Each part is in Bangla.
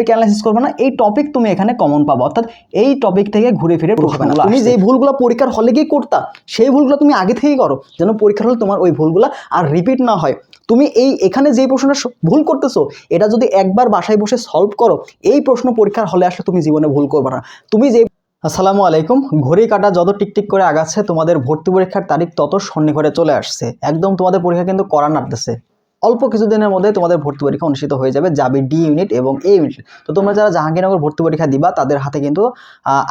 অ্যানালাইসিস করবে না এই টপিক তুমি এখানে কমন পাবো। অর্থাৎ এই টপিক থেকে ঘুরে ফিরে প্রশ্নগুলো তুমি যেই ভুলগুলো পরীক্ষার হলে গিয়ে করতা সেই ভুলগুলো তুমি আগে থেকেই করো যেন পরীক্ষার হলে তোমার ওই ভুলগুলো আর রিপিট না হয়। তুমি এই এখানে যেই প্রশ্নটা ভুল করতেছো এটা যদি একবার বাসায় বসে সলভ করো এই প্রশ্ন পরীক্ষার হলে আসলে তুমি জীবনে ভুল করবে না। তুমি যে আসসালামু আলাইকুম ঘড়ি কাটা যত টিকটিক করে আগাচ্ছে তোমাদের ভর্তি পরীক্ষার তারিখ তত সন্নিকটে চলে আসছে। একদম তোমাদের পরীক্ষা কিন্তু করা নাড়তেছে অল্প কিছুদিনের মধ্যে তোমাদের ভর্তি পরীক্ষা অনুষ্ঠিত হয়ে যাবে যাবে ডি ইউনিট এবং এ ইউনিট তো তোমরা যারা জাহাঙ্গীরনগর ভর্তি পরীক্ষা দিবা, তাদের হাতে কিন্তু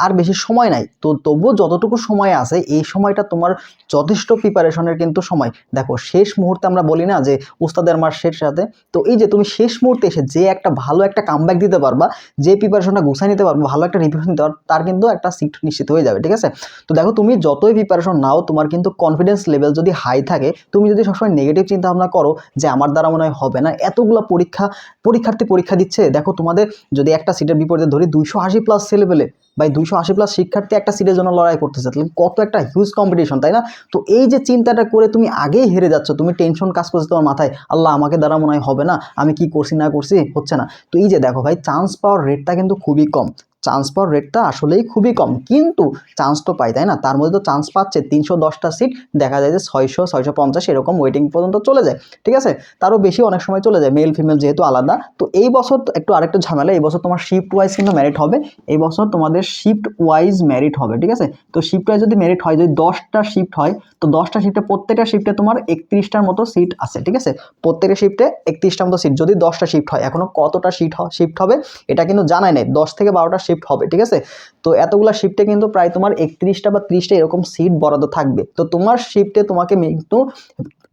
আর বেশি সময় নাই। তো তবুও যতটুকু সময় আছে, এই সময়টা তোমার যথেষ্ট প্রিপারেশনের কিন্তু সময়। দেখো, শেষ মুহূর্তে আমরা বলি না যে উস্তাদের মার শেষ সাথে তো এই যে তুমি শেষ মুহূর্তে এসে যে একটা ভালো একটা কামব্যাক দিতে পারবা, যে প্রিপারেশনটা গুছাই নিতে পারবা, ভালো একটা রিভিশন দিতে পারবা, তার কিন্তু একটা সিট নিশ্চিত হয়ে যাবে, ঠিক আছে? তো দেখো, তুমি যতই প্রিপারেশন নাও, তোমার কিন্তু কনফিডেন্স লেভেল যদি হাই থাকে, তুমি যদি সবসময় নেগেটিভ চিন্তা ভাবনা করো যে আমার দ্বারা মনে হয় হবে না। এতগুলো পরীক্ষা, পরীক্ষার্থী পরীক্ষা দিচ্ছে। দেখো তোমাদের যদি একটা সিটের বিপরীতে ধরি, দুইশো আশি প্লাস ছেলে পেলে বাই দুইশো আশি প্লাস শিক্ষার্থী একটা সিটের জন্য লড়াই করতেছে, তাহলে কত একটা হিউজ কম্পিটিশন তাই না? তো এই যে চিন্তাটা করে তুমি আগেই হেরে যাচ্ছ, তুমি টেনশন কাজ করছে তোমার মাথায়, আল্লাহ আমাকে দ্বারা মনে হয় হবে না, আমি কি করছি না করছি হচ্ছে না। তো এই যে দেখো ভাই চান্স পাওয়ার রেটটা কিন্তু খুবই কম। চান্স পাওয়ার রেটটা আসলেই খুবই কম। কিন্তু চান্স তো পাই, তাই না? তার মধ্যে তো চান্স পাচ্ছে, তিনশো দশটা সিট দেখা যায় যে ছয়শো ছয়শো পঞ্চাশ এরকম ওয়েটিং পর্যন্ত চলে যায়, ঠিক আছে? তারও বেশি অনেক সময় চলে যায় মেল ফিমেল যেহেতু আলাদা, তো এই বছর একটু আরেকটু ঝামেলা, এই বছর তোমার শিফট ওয়াইজ কিন্তু ম্যারিট হবে, এই বছর তোমাদের শিফট ওয়াইজ মেরিট হবে, ঠিক আছে? তো শিফট ওয়াইজ যদি মেরিট হয়, যদি দশটা শিফট হয়, তো দশটা শিফটে প্রত্যেকটা শিফটে তোমার একত্রিশটার মতো সিট আছে, ঠিক আছে? প্রত্যেকটা শিফটে একত্রিশটার মতো সিট যদি দশটা শিফট হয়, এখনও কতটা সিট শিফট হবে, এটা কিন্তু জানাই নেই, দশ থেকে বারোটা শিফট হবে, ঠিক আছে? তো এতগুলো শিফটে কিন্তু প্রায় তোমার একত্রিশটা বা ত্রিশটা এরকম সিট বরাদ্দ থাকবে। তো তোমার শিফটে তোমাকে কিন্তু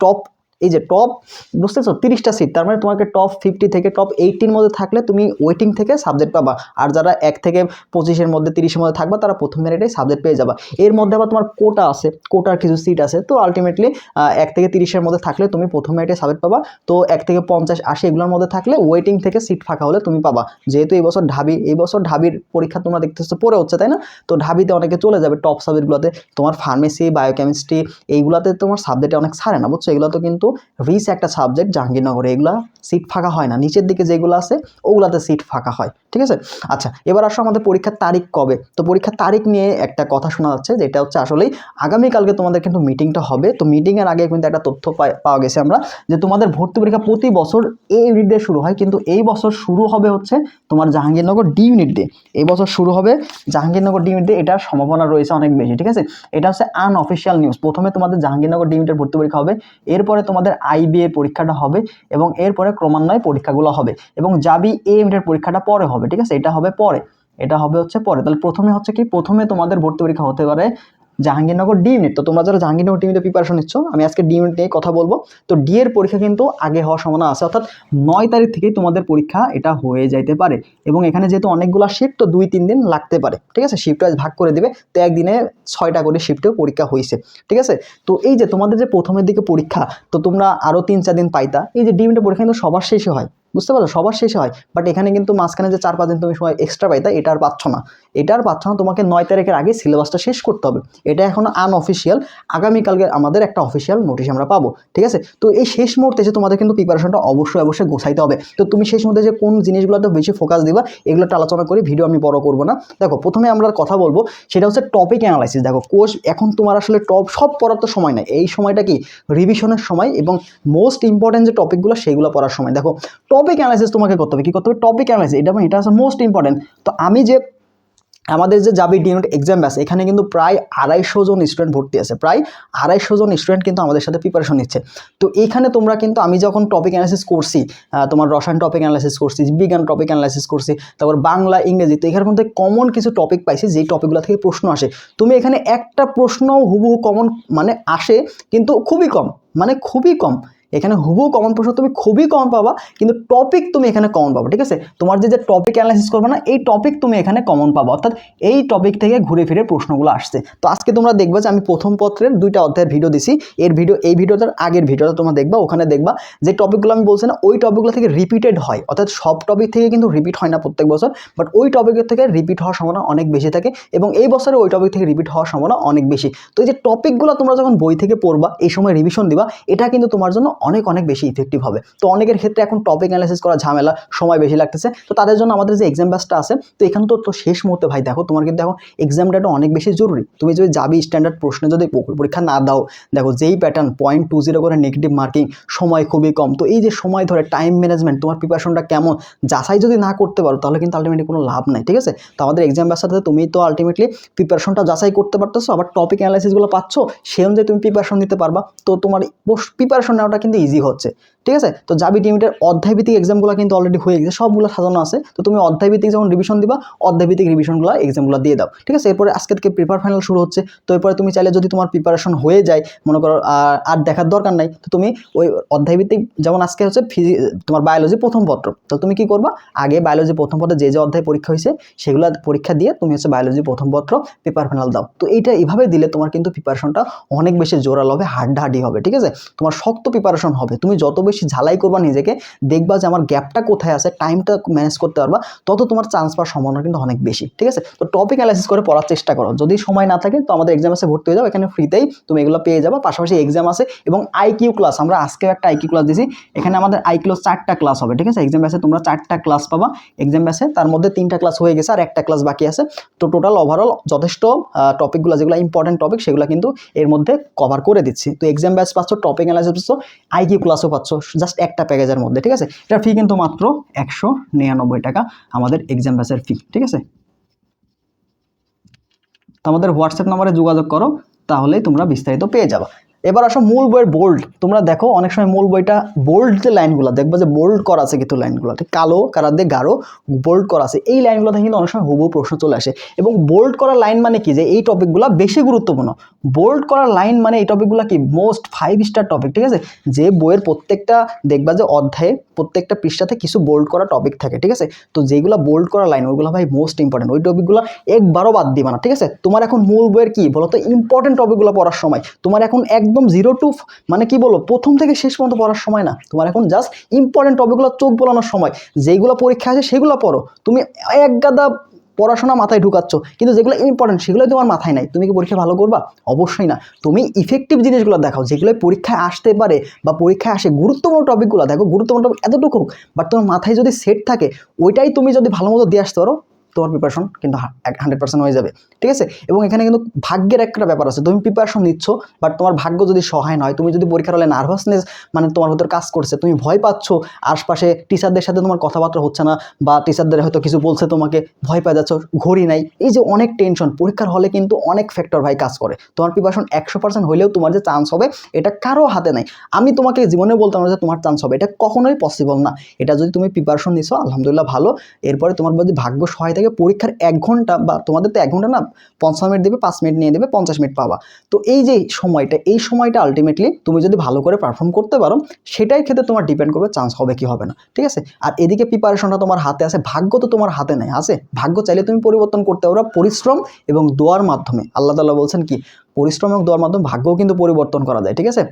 টপ এই যে টপ বুঝতেছো? তিরিশটা সিট তার মানে তোমাকে টপ ফিফটি থেকে টপ এইটির মধ্যে থাকলে তুমি ওয়েটিং থেকে সাবজেক্ট পাবা। আর যারা এক থেকে পঁচিশের মধ্যে, তিরিশের মধ্যে থাকবা, তারা প্রথম মেরিটেই সাবজেক্ট পেয়ে যাবা। এর মধ্যে আবার তোমার কোটা আছে কোটার কিছু সিট আছে। তো আলটিমেটলি এক থেকে তিরিশের মধ্যে থাকলে তুমি প্রথম মেরিটে সাবজেক্ট পাবা। তো এক থেকে পঞ্চাশ, আশি এগুলোর মধ্যে থাকলে ওয়েটিং থেকে সিট ফাঁকা হলে তুমি পাবা। যেহেতু এই বছর ঢাবি, এই বছর ঢাবির পরীক্ষা তোমরা দেখতেছো পরে হচ্ছে, তাই না? তো ঢাবিতে অনেকে চলে যাবে টপ সাবজেক্টগুলোতে তোমার ফার্মেসি বায়োকেমিস্ট্রি এইগুলাতে তোমার সাবজেক্টে অনেক ছাড়ে না, বুঝছ? এগুলো তো কিন্তু রিস একটা সাবজেক্ট জাহাঙ্গীরনগরে, এগুলা সিট ফাঁকা হয় না। নিচের দিকে যেগুলো আছে, ওগুলাতে সিট ফাঁকা হয়। ঠিক আছে? আচ্ছা এবার আসো আমাদের পরীক্ষার তারিখ কবে? তো পরীক্ষার তারিখ নিয়ে একটা কথা শোনা যাচ্ছে, যেটা হচ্ছে আসলেই আগামীকালকে তোমাদের কিন্তু মিটিংটা হবে। তো মিটিংয়ের আগে কিন্তু একটা তথ্য পাওয়া গেছে আমরা, যে তোমাদের ভর্তি পরীক্ষা প্রতি বছর এ ইউনিট দিয়ে শুরু হয়, কিন্তু এই বছর শুরু হবে হচ্ছে তোমার জাহাঙ্গীরনগর ডি ইউনিট দিয়ে। এই বছর শুরু হবে জাহাঙ্গীরনগর ডি ইউনিট দিয়ে, এটার সম্ভাবনা রয়েছে অনেক বেশি। ঠিক আছে? এটা হচ্ছে আনঅফিসিয়াল নিউজ প্রথমে তোমাদের জাহাঙ্গীরনগর ডি ইউনিটের ভর্তি পরীক্ষা হবে, এরপরে তোমাদের এর পরীক্ষাটা হবে এবং এরপরে ক্রমান্বয়ে পরীক্ষাগুলো হবে এবং জাবি এ এর পরীক্ষাটা পরে হবে, ঠিক আছে? এটা হবে পরে। এটা হবে হচ্ছে পরে। তাহলে প্রথমে হচ্ছে কি? প্রথমে তোমাদের ভর্তি পরীক্ষা হতে পারে জাহাঙ্গীরনগর ডি ইউনিট তো তোমরা যারা জাহাঙ্গীরনগর ডি ইউনিটে প্রিপারেশন নিচ্ছ, আমি আজকে ডি ইউনিট নিয়ে কথা বলব। তো ডি এর পরীক্ষা কিন্তু আগে হওয়ার সম্ভাবনা আছে। অর্থাৎ নয় তারিখ থেকেই তোমাদের পরীক্ষা এটা হয়ে যাইতে পারে। এবং এখানে যেহেতু অনেকগুলো শিফট তো দুই, তিন দিন লাগতে পারে। ঠিক আছে? শিফট ওয়াইজ ভাগ করে দেবে। তো একদিনে ছয়টা করে শিফটেও পরীক্ষা হয়েছে ঠিক আছে? তো এই যে তোমাদের যে প্রথমের দিকে পরীক্ষা, তো তোমরা আরও তিন, চার দিন পাইতা। এই যে ডি ইউনিটের পরীক্ষা কিন্তু সবার শেষে হয়। বুঝতে পারছ সবার শেষে হয়। বাট এখানে কিন্তু মাঝখানে যে চার পাঁচ দিন তুমি সময় এক্সট্রা পাইতা এটা আর পাচ্ছ না। এটা আর পাচ্ছ না, তোমাকে নয় তারিখের আগে সিলেবাসটা শেষ করতে হবে। এটা এখনও আনঅফিসিয়াল আগামীকালকে আমাদের একটা অফিসিয়াল নোটিশ আমরা পাবো, ঠিক আছে? তো এই শেষ মুহূর্তে এসে তোমাদের কিন্তু প্রিপারেশনটা অবশ্যই অবশ্যই গোছাইতে হবে। তো তুমি শেষ মুহূর্তে যে কোন জিনিসগুলোতে বেশি ফোকাস দিবা, এগুলো আলোচনা করি ভিডিও আমি বড় করব না। দেখো, প্রথমে আমরা কথা বলব, সেটা হচ্ছে টপিক অ্যানালাইসিস দেখো কোর্স এখন তোমার আসলে টপ সব পড়ার তো সময় নাই। এই সময়টা কি? রিভিশনের সময় এবং মোস্ট ইম্পর্টেন্ট যে টপিকগুলো সেগুলো পড়ার সময়। দেখো টপিক অ্যানালাইসিস তোমাকে করতে হবে। কি করতে হবে? টপিক অ্যানালাইসিস এটা এটা হচ্ছে মোস্ট ইম্পর্টেন্ট তো আমি যে আমাদের যে যাবি ডিউনিট এক্সাম আছে, এখানে কিন্তু প্রায় আড়াইশো জন স্টুডেন্ট ভর্তি আছে। প্রায় আড়াইশো জন স্টুডেন্ট কিন্তু আমাদের সাথে প্রিপারেশন নিচ্ছে। তো এখানে তোমরা কিন্তু, আমি যখন টপিক অ্যানালাইসিস করছি তোমার রসায়ন টপিক অ্যানালাইসিস করছি, বিজ্ঞান টপিক অ্যানালাইসিস করছি, তারপর বাংলা, ইংরেজি, তো এখানের মধ্যে কমন কিছু টপিক পাইছি, যেই টপিকগুলো থেকে প্রশ্ন আসে। তুমি এখানে একটা প্রশ্ন হুবহু কমন মানে আসে, কিন্তু খুবই কম মানে খুবই কম। এখানে হুবহু কমন প্রশ্ন তুমি খুবই কম পাবা, কিন্তু টপিক তুমি এখানে কমন পাবা, ঠিক আছে? তোমার যে যে টপিক অ্যানালাইসিস করবে না, এই টপিক তুমি এখানে কমন পাবা, অর্থাৎ এই টপিক থেকে ঘুরে ফিরে প্রশ্নগুলো আসছে। তো আজকে তোমরা দেখবে যে আমি প্রথম পত্রের দুইটা অধ্যায়ের ভিডিও দিছি, এর ভিডিও এই ভিডিওটার আগের ভিডিওটা তোমরা দেখবা, ওখানে দেখবা যে টপিকগুলো আমি বলছি না, ওই টপিকগুলো থেকে রিপিটেড হয়, অর্থাৎ সব টপিক থেকে কিন্তু রিপিট হয় না প্রত্যেক বছর বাট ওই টপিকের থেকে রিপিট হওয়ার সম্ভাবনা অনেক বেশি থাকে এবং এই বছরে ওই টপিক থেকে রিপিট হওয়ার সম্ভাবনা অনেক বেশি। তো এই যে টপিকগুলো তোমরা যখন বই থেকে পড়বা, এই সময় রিভিশন দিবা, এটা কিন্তু তোমার জন্য অনেক অনেক বেশি ইফেক্টিভ হবে। তো অনেকের ক্ষেত্রে এখন টপিক অ্যানালাইসিস করা ঝামেলা সময় বেশি লাগতেছে। তো তাদের জন্য আমাদের যে এক্সাম ব্যাচটা আছে, তো এখানে তো তো শেষ মুহূর্তে ভাই, দেখো তোমার কিন্তু এখন এক্সাম ডেটা অনেক বেশি জরুরি। তুমি যদি যাবি স্ট্যান্ডার্ড প্রশ্নে যদি পরীক্ষা না দাও, দেখো যেই প্যাটার্ন পয়েন্ট টু জিরো করে নেগেটিভ মার্কিং সময় খুবই কম। তো এই যে সময় ধরে টাইম ম্যানেজমেন্ট তোমার প্রিপারেশনটা কেমন? যাচাই যদি না করতে পারো, তাহলে কিন্তু আলটিমেটলি কোনো লাভ নাই, ঠিক আছে? তো আমাদের এক্সাম ব্যাচের সাথে তুমি তো আলটিমেটলি প্রিপারেশনটা যাচাই করতে পারতেছো, আবার টপিক অ্যানালাইসিসগুলো পাচ্ছ সে অনুযায়ী তুমি প্রিপারেশন নিতে পারবা। তো তোমার প্রিপারেশন নেওয়াটা কিন্তু ইজি হচ্ছে। ঠিক আছে? তো যাবি টিমিটের অধ্যায়ভিত্তিক এক্সামগুলো কিন্তু অলরেডি হয়ে গেছে, সবগুলো সাজানো আছে। তো তুমি অধ্যায়ভিত্তিক যখন রিভিশন দিবা, অধ্যায়ভিত্তিক রিভিশনগুলো এক্সামগুলো দিয়ে দাও। ঠিক আছে? এরপরে আজকে থেকে প্রিপার ফাইনাল শুরু হচ্ছে। তো এরপরে তুমি চাইলে যদি তোমার প্রিপারেশন হয়ে যায়, মনে করো, আর দেখার দরকার নাই, তো তুমি ওই অধ্যায়ভিত্তিক, যেমন আজকে হচ্ছে ফিজি তোমার বায়োলজি প্রথম পত্র। তো তুমি কি করবা? আগে বায়োলজি প্রথম পত্রে যে যে অধ্যায় পরীক্ষা হয়েছে, সেগুলো পরীক্ষা দিয়ে তুমি হচ্ছে বায়োলজি প্রথম পত্র পেপার ফাইনাল দাও। তো এইটা এভাবে দিলে তোমার কিন্তু প্রিপারেশনটা অনেক বেশি জোরাল হবে, হাড্ডাহাড্ডি হবে। ঠিক আছে? তোমার শক্ত প্রিপারেশন হবে। তুমি যত বেশি ঝালাই করবা নিজেকে, দেখবা যে আমার গ্যাপটা কোথায় আছে টাইমটা ম্যানেজ করতে পারবা, তত তোমার চান্স পাওয়ার সম্ভাবনা কিন্তু অনেক বেশি, ঠিক আছে? তো টপিক অ্যানালাইসিস করে পড়ার চেষ্টা করো। যদি সময় না থাকে, তো আমাদের এক্সাম আছে ভর্তি হয়ে যাও, এখানে ফ্রিতেই তুমি এগুলো পেয়ে যাবা। পাশাপাশি এক্সাম আছে এবং আইকিউ ক্লাস আমরা আজকে একটা আইকিউ ক্লাস দিছি এখানে আমাদের আইকিউ চারটা ক্লাস হবে, ঠিক আছে? এক্সাম ব্যাসে তোমরা চারটা ক্লাস পাবা। এক্সাম ব্যাসে তার মধ্যে তিনটা ক্লাস হয়ে গেছে আর একটা ক্লাস বাকি আছে। তো টোটাল ওভারঅল যথেষ্ট টপিকগুলো যেগুলো ইম্পর্টেন্ট টপিক সেগুলো কিন্তু এর মধ্যে কভার করে দিচ্ছি। তো এক্সাম ব্যাচ পাচ্ছ টপিক অ্যানালাইসিস পাচ্ছ আইকিউ ক্লাসও পাচ্ছ। জাস্ট একটা প্যাকেজের মধ্যে, ঠিক আছে? এটা ফি কিন্তু মাত্র একশো নিরানব্বই টাকা আমাদের এক্সাম ব্যাচের ফি ঠিক আছে? তো আমাদের হোয়াটসঅ্যাপ নাম্বারে যোগাযোগ করো, তাহলেই তোমরা বিস্তারিত পেয়ে যাবা। এবার আসো মূল বইয়ের বোল্ড তোমরা দেখো, অনেক সময় মূল বইটা বোল্ড যে লাইনগুলো, দেখবা যে বোল্ড করা আছে কিন্তু লাইনগুলো ঠিক কালো কারার দিয়ে গাঢ় বোল্ড করা আছে। এই লাইনগুলোতে কিন্তু অনেক সময় হুবহু প্রশ্ন চলে আসে। এবং বোল্ড করা লাইন মানে কি? যে এই টপিকগুলো বেশি গুরুত্বপূর্ণ। বোল্ড করা লাইন মানে এই টপিকগুলো কি? মোস্ট ফাইভ স্টার টপিক ঠিক আছে? যে বইয়ের প্রত্যেকটা, দেখবা যে অধ্যায়ে প্রত্যেকটা পৃষ্ঠাতে কিছু বোল্ড করা টপিক থাকে, ঠিক আছে? তো যেগুলো বোল্ড করা লাইন ওইগুলো ভাই মোস্ট ইম্পর্টেন্ট ওই টপিকগুলো একবারও বাদ দিবা না, ঠিক আছে? তোমার এখন মূল বইয়ের কি? বলতো ইম্পর্টেন্ট টপিকগুলো পড়ার সময়। তোমার এখন একদম জিরো টু মানে কি বলো প্রথম থেকে শেষ পর্যন্ত পড়ার সময় না। তোমার এখন জাস্ট ইম্পর্টেন্ট টপিকগুলো চোখ বোলানোর সময়। যেগুলো পরীক্ষা আছে সেগুলো পড়ো। তুমি এক গাদা পড়াশোনা মাথায় ঢুকাচ্ছ, কিন্তু যেগুলো ইম্পর্টেন্ট সেগুলোই তোমার মাথায় নাই। তুমি কি পরীক্ষা ভালো করবা? অবশ্যই না। তুমি ইফেক্টিভ জিনিসগুলো দেখাও, যেগুলো পরীক্ষায় আসতে পারে বা পরীক্ষায় আসে গুরুত্বপূর্ণ টপিকগুলো দেখো গুরুত্বপূর্ণ টপিক এতটুকু বাট তোমার মাথায় যদি সেট থাকে, ওইটাই তুমি যদি ভালো মতো দিয়ে আসতে পারো তোমার প্রিপারেশন কিন্তু হান্ড্রেড পার্সেন্ট হয়ে যাবে, ঠিক আছে? এবং এখানে কিন্তু ভাগ্যের একটা ব্যাপার আছে, তুমি প্রিপারেশন নিচ্ছ বাট তোমার ভাগ্য যদি সহায় নয়, তুমি যদি পরীক্ষার হলে নার্ভাসনেস মানে তোমার ভিতর কাজ করছে, তুমি ভয় পাচ্ছ, আশপাশে টিচারদের সাথে তোমার কথাবার্তা হচ্ছে না, বা টিচারদের হয়তো কিছু বলছে তোমাকে, ভয় পেয়ে যাচ্ছ, ঘড়ি নাই, এই যে অনেক টেনশন পরীক্ষার হলে কিন্তু অনেক ফ্যাক্টর ভাই কাজ করে। তোমার প্রিপারেশন একশো পার্সেন্ট হলেও তোমার যে চান্স হবে, এটা কারও হাতে নাই। আমি তোমাকে জীবনে বলতাম না যে তোমার চান্স হবে, এটা কখনোই পসিবল না। এটা যদি তুমি প্রিপারেশন নিছো, আলহামদুলিল্লাহ ভালো, এরপরে তোমার যদি ভাগ্য সহায় থাকে পরীক্ষার এক ঘণ্টা বা তোমাদের তো এক ঘণ্টা না, পঞ্চাশ মিনিট দেবে, পাঁচ মিনিট নিয়ে দেবে, পঞ্চাশ মিনিট পাবা। তো এই যে সময়টা, এই সময়টা আলটিমেটলি তুমি যদি ভালো করে পারফর্ম করতে পারো, সেটাই ক্ষেত্রে তোমার ডিপেন্ড করবে চান্স হবে কি হবে না। ঠিক আছে? আর এদিকে প্রিপারেশনটা তোমার হাতে আছে, ভাগ্য তো তোমার হাতে নেই, আছে? ভাগ্য চাইলে তুমি পরিবর্তন করতে পারো, পরিশ্রম এবং দোয়ার মাধ্যমে। আল্লাহ তাল্লাহ বলছেন কি? পরিশ্রম এবং দোয়ার মাধ্যমে ভাগ্যও কিন্তু পরিবর্তন করা যায়, ঠিক আছে?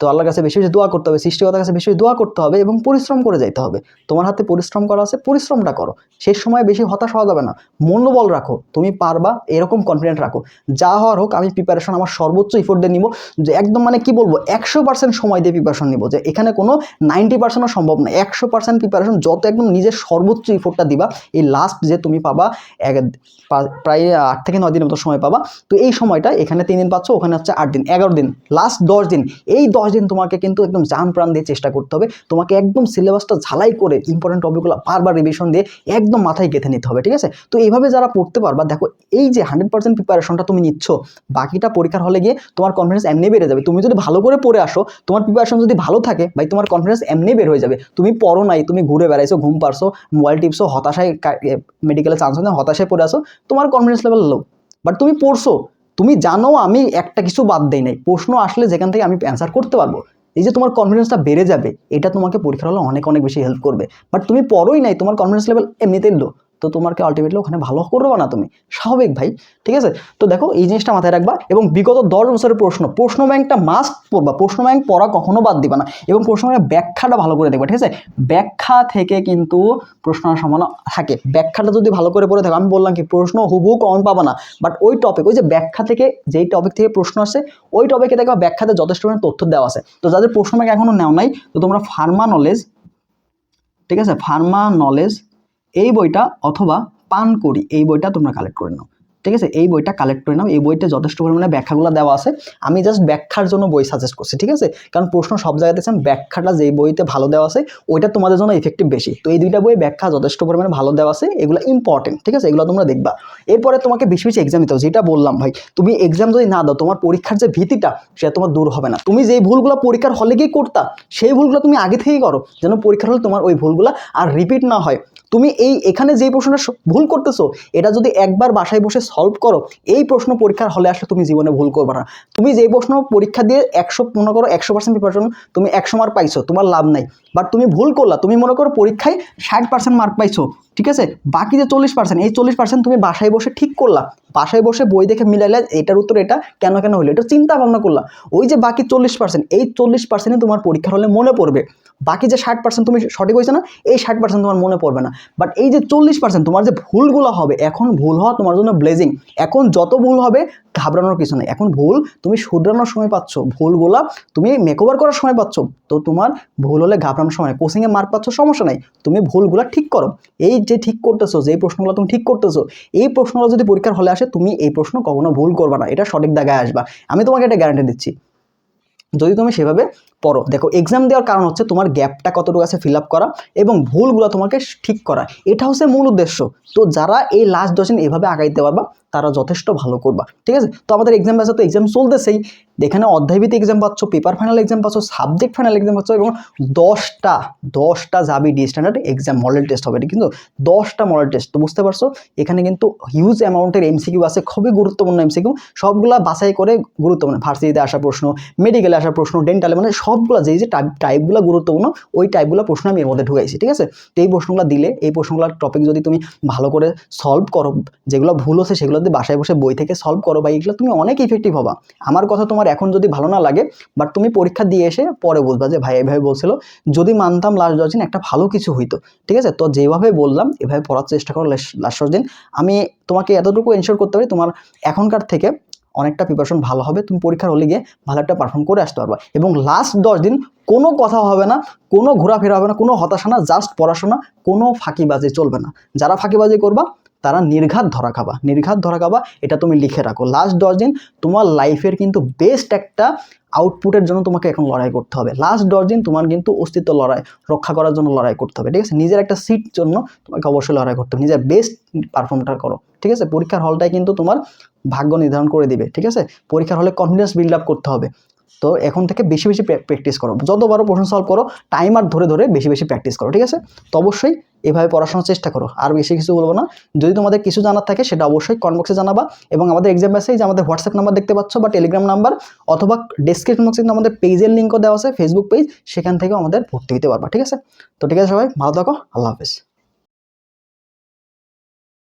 তো আল্লাহর কাছে বেশি বেশি দোয়া করতে হবে সৃষ্টিকতার কাছে বেশি বেশি দোয়া করতে হবে এবং পরিশ্রম করে যাইতে হবে। তোমার হাতে পরিশ্রম করা আছে, পরিশ্রমটা করো। শেষ সময় বেশি হতাশ হওয়া যাবে না। মনোবল রাখো। তুমি পারবা, এরকম কনফিডেন্ট রাখো। যা হওয়ার হোক, আমি প্রিপারেশন আমার সর্বোচ্চ ইফোর্ট দিয়ে নিব। যে একদম মানে কি বলব, একশো পার্সেন্ট সময় দিয়ে প্রিপারেশন নিব। যে এখানে কোনো নাইনটি পার্সেন্টও সম্ভব না। একশো পার্সেন্ট প্রিপারেশন যত একদম নিজের সর্বোচ্চ ইফোর্টটা দিবা, এই লাস্ট যে তুমি পাবা, এক প্রায় আট থেকে নয় দিনের মতো সময় পাবা। তো এই সময়টা এখানে তিন দিন পাচ্ছ, ওখানে হচ্ছে আট দিন। এগারো দিন লাস্ট দশ দিন। এই দশ দিন তোমাকে কিন্তু একদম জান প্রাণ দিয়ে চেষ্টা করতে হবে। তোমাকে একদম সিলেবাসটা ঝালাই করে ইম্পর্টেন্ট টপিকগুলো বারবার রিভিশন দিয়ে একদম মাথায় গেঁথে নিতে হবে, ঠিক আছে? তো এইভাবে যারা পড়তে পারবা, দেখো এই যে হান্ড্রেড পার্সেন্ট প্রিপারেশনটা তুমি নিচ্ছ, বাকিটা পরীক্ষার হলে গিয়ে তোমার কনফিডেন্স এমনি বেড়ে যাবে। তুমি যদি ভালো করে পড়ে আসো, তোমার প্রিপারেশন যদি ভালো থাকে, ভাই তোমার কনফিডেন্স এমনি বের হয়ে যাবে। তুমি পড়ো নাই, তুমি ঘুরে বেড়াইছো, ঘুম পারছ মোবাইল টিপসো হতাশায় মেডিকেলে চান্স হতাশায় পড়ে আসো, তোমার কনফিডেন্স লেভেল লো বাট তুমি পড়ছো তুমি জানো আমি একটা কিছু বাদ দেই নাই। প্রশ্ন আসলে যেখান থেকে আমি অ্যান্সার করতে পারব, এই যে তোমার কনফিডেন্সটা বেড়ে যাবে, এটা তোমাকে পরীক্ষার হলে অনেক অনেক বেশি হেল্প করবে। বাট তুমি পড়োই নাই, তোমার কনফিডেন্স লেভেল এমনিতেই লো তো তোমাকে আলটিমেটলি ওখানে ভালো করবে না তুমি। স্বাভাবিক ভাই, ঠিক আছে? তো দেখো, এই জিনিসটা মাথায় রাখবা এবং বিগত দশ বছরের প্রশ্ন প্রশ্ন ব্যাংকটা মাস্ট পড়বা প্রশ্ন ব্যাংক পড়া কখনো বাদ দিবা না এবং প্রশ্ন ব্যাংকের ব্যাখ্যাটা ভালো করে দেখবা, ঠিক আছে? ব্যাখ্যা থেকে কিন্তু প্রশ্ন সম্ভাবনা থাকে। ব্যাখ্যাটা যদি ভালো করে পড়ে থাকো, আমি বললাম কি, প্রশ্ন হুবহু কমন পাবা না। বাট ওই টপিক ওই যে ব্যাখ্যা থেকে, যেই টপিক থেকে প্রশ্ন আসে, ওই টপিকে দেখবা ব্যাখ্যাতে যথেষ্ট পরিমাণে তথ্য দেওয়া আছে। তো যাদের প্রশ্ন ব্যাংক এখনও নেও নাই, তো তোমরা ফার্মা নলেজ ঠিক আছে? ফার্মা নলেজ এই বইটা অথবা পান করি, এই বইটা তোমরা কালেক্ট করে নাও। ঠিক আছে? এই বইটা কালেক্ট করে নাও। এই বইটা যথেষ্ট পরিমাণে ব্যাখ্যাগুলো দেওয়া আছে। আমি জাস্ট ব্যাখ্যার জন্য বই সাজেস্ট করছি, ঠিক আছে? কারণ প্রশ্ন সব জায়গাতে আছে ব্যাখ্যাটা যেই বইতে ভালো দেওয়া আছে, ওইটা তোমাদের জন্য ইফেক্টিভ বেশি। তো এই দুইটা বই ব্যাখ্যা যথেষ্ট পরিমাণে ভালো দেওয়া আছে, এগুলো ইম্পর্টেন্ট ঠিক আছে? এগুলো তোমরা দেখবা। এরপরে তোমাকে বেশি বেশি এক্সাম দিতে হবে, যেটা বললাম ভাই, তুমি এক্সাম যদি না দাও, তোমার পরীক্ষার যে ভীতিটা, সেটা তোমার দূর হবে না। তুমি যেই ভুলগুলো পরীক্ষার হলে গিয়ে করতা, সেই ভুলগুলো তুমি আগে থেকেই করো, যেন পরীক্ষার হলে তোমার ওই ভুলগুলো আর রিপিট না হয়। তুমি এই এখানে যেই প্রশ্নটা ভুল করতেছো, এটা যদি একবার বাসায় বসে সলভ করো, এই প্রশ্ন পরীক্ষার হলে আসলে তুমি জীবনে ভুল করবে না। তুমি যেই প্রশ্ন পরীক্ষা দিয়ে একশো মনে করো, একশো পার্সেন্ট প্রিপারেশন তুমি একশো মার্ক পাইছো, তোমার লাভ নাই। বাট তুমি ভুল করলা, তুমি মনে করো পরীক্ষায় ষাট পার্সেন্ট মার্ক পাইছো, ঠিক আছে? বাকি যে চল্লিশ পার্সেন্ট এই চল্লিশ পার্সেন্ট তুমি বাসায় বসে ঠিক করলা। বাসায় বসে বই দেখে মিলাইলে, এটার উত্তর এটা কেন কেন হলো এটা চিন্তা ভাবনা করলা। ওই যে বাকি চল্লিশ পার্সেন্ট এই চল্লিশ পার্সেন্টই তোমার পরীক্ষার হলে মনে পড়বে। বাকি যে ষাট পার্সেন্ট তুমি সঠিক হয়েছে না, এই ষাট পার্সেন্ট তোমার মনে পড়বে না। বাট এই যে চল্লিশ পার্সেন্ট তোমার যে ভুলগুলো হবে, এখন ভুল হওয়া তোমার জন্য ব্লেজিং এখন যত ভুল হবে, ঘাবড়ানোর কিছু নেই। এখন ভুল তুমি শুধরানোর সময় পাচ্ছ। ভুলগুলা তুমি মেকওভার করার সময় পাচ্ছ। তো তোমার ভুল হলে ঘাবড়ানোর সময় কোচিংয়ে মার্ক পাচ্ছ, সমস্যা নাই। তুমি ভুলগুলো ঠিক করো। এই যে ঠিক করতেছো, যে প্রশ্নগুলো তুমি ঠিক করতেছো, এই প্রশ্নগুলো যদি পরীক্ষার হলে আসে, তুমি এই প্রশ্ন কখনো ভুল করবে না। এটা সঠিক দাগায় আসবা। আমি তোমাকে এটা গ্যারান্টি দিচ্ছি। যদি তুমি সেভাবে পড়ো। দেখো এক্সাম দেওয়ার কারণ হচ্ছে তোমার গ্যাপটা কতটুকু আছে ফিল আপ করা এবং ভুলগুলো তোমাকে ঠিক করা। এটা হচ্ছে মূল উদ্দেশ্য। তো যারা এই লাস্ট দশদিন এভাবে আগাইতে পারবা, তারা যথেষ্ট ভালো করবা। ঠিক আছে? তো আমাদের এক্সাম ব্যাসে তো এক্সাম চলতেছেই। এখানে অধ্যায়ভিত্তিক এক্সাম পাচ্ছ পেপার ফাইনাল এক্সাম পাচ্ছ সাবজেক্ট ফাইনাল এক্সাম পাচ্ছ এবং দশটা দশটা যাবি ডি স্ট্যান্ডার্ড এক্সাম মডেল টেস্ট হবে। কিন্তু দশটা মডেল টেস্ট তো বুঝতে পারছ? এখানে কিন্তু হিউজ অ্যামাউন্টের এমসিকিউ আছে, খুবই গুরুত্বপূর্ণ এমসিকিউ সবগুলা বাছাই করে গুরুত্বপূর্ণ। ভার্সিটিতে আসা প্রশ্ন মেডিকেলে আসা প্রশ্ন ডেন্টালে মানে সবগুলো, যেই যে টাইপ টাইপগুলো গুরুত্বপূর্ণ, ওই টাইপগুলো প্রশ্ন আমি এর মধ্যে ঢুকাইছি, ঠিক আছে? তো এই প্রশ্নগুলো দিলে, এই প্রশ্নগুলোর টপিক যদি তুমি ভালো করে সলভ করো, যেগুলো ভুল হচ্ছে সেগুলো যদি বাসায় বসে বই থেকে সলভ করো বা এগুলো, তুমি অনেক ইফেক্টিভ হবা। আমার কথা তোমার এখন যদি ভালো না লাগে বাট তুমি পরীক্ষা দিয়ে এসে পরে বুঝবা যে, ভাই, এভাবে বলছিল, যদি মানতাম লাস্ট দশ দিন একটা ভালো কিছু হইতো। ঠিক আছে? তো যেভাবে বললাম, এভাবে পড়ার চেষ্টা করো লাস্ট দশ দিন আমি তোমাকে এতটুকু এনশোর করতে পারি, তোমার এখনকার থেকে অনেকটা প্রিপারেশন ভালো হবে, তুমি পরীক্ষার হলে গিয়ে ভালো একটা পারফর্ম করে আসতে পারবা। এবং লাস্ট দশ দিন কোনো কথা হবে না, কোনো ঘোরাফেরা হবে না, কোনো হতাশা না জাস্ট পড়াশোনা, কোনো ফাঁকিবাজি চলবে না। যারা ফাঁকিবাজি করবা তারা নির্ঘাত ধরা খাবা। নির্ঘাত ধরা খাবা, এটা তুমি লিখে রাখো। লাস্ট দশ দিন তোমার লাইফের কিন্তু বেস্ট একটা আউটপুটের জন্য তোমাকে এখন লড়াই করতে হবে। লাস্ট দশ দিন তোমার কিন্তু অস্তিত্ব লড়াই, রক্ষা করার জন্য লড়াই করতে হবে। ঠিক আছে? নিজের একটা সিট জন্য তোমাকে অবশ্যই লড়াই করতে হবে। নিজের বেস্ট পারফর্মটা করো। ঠিক আছে? পরীক্ষার হলটাই কিন্তু তোমার ভাগ্য নির্ধারণ করে দিবে। ঠিক আছে? পরীক্ষার হলে কনফিডেন্স বিল্ড আপ করতে হবে। তো এখন থেকে বেশি বেশি প্র্যাকটিস করো। যতবারও প্রশ্ন সলভ করো টাইমার ধরে ধরে বেশি বেশি প্র্যাকটিস করো, ঠিক আছে? তো অবশ্যই এভাবে পড়াশোনার চেষ্টা করো। আর বেশি কিছু বলব না। যদি তোমাদের কিছু জানার থাকে, সেটা অবশ্যই কমেন্ট বক্সে জানাবা এবং আমাদের এক্সাম মেসেজ আমাদের হোয়াটসঅ্যাপ নাম্বার দেখতে পাচ্ছ বা টেলিগ্রাম নাম্বার অথবা ডেসক্রিপশন বক্সে কিন্তু আমাদের পেজের লিঙ্কও দেওয়া আছে ফেসবুক পেজ সেখান থেকেও আমাদের ভর্তি হতে পারবা, ঠিক আছে? তো ঠিক আছে সবাই, ভালো থাকো, আল্লাহ হাফেজ।